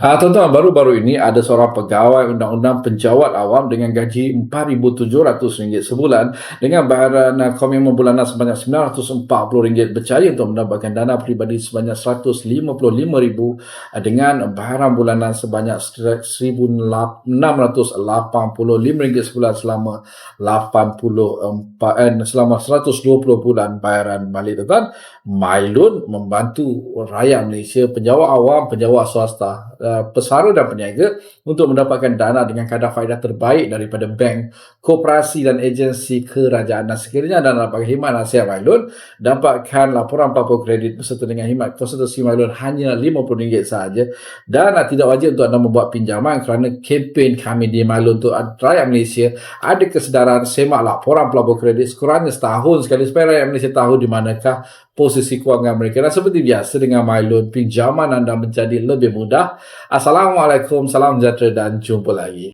Ha, tuan-tuan, baru-baru ini ada seorang pegawai undang-undang penjawat awam dengan gaji RM4,700 sebulan dengan bayaran uh, komitmen bulanan sebanyak RM940 berjaya untuk mendapatkan dana peribadi sebanyak RM155,000 uh, dengan bayaran bulanan sebanyak RM1,685 sebulan selama 84 eh, selama 120 bulan bayaran balik tuan-tuan. Mailun membantu rakyat Malaysia, penjawat awam, penjawat swasta Uh, pesara dan peniaga untuk mendapatkan dana dengan kadar faedah terbaik daripada bank, koperasi dan agensi kerajaan. Dan sekiranya anda nak pakai khidmat nasihat Mailun, dapatkan laporan papua kredit beserta dengan khidmat konsultasi Mailun hanya RM50 sahaja. Dan uh, tidak wajib untuk anda membuat pinjaman kerana kempen kami di Mailun untuk rakyat Malaysia ada kesedaran semak laporan pelabur kredit sekurangnya setahun sekali supaya rakyat Malaysia tahu di manakah posisi kewangan mereka. Dan seperti biasa dengan Mailun, pinjaman anda menjadi lebih mudah. Assalamualaikum, salam sejahtera dan jumpa lagi.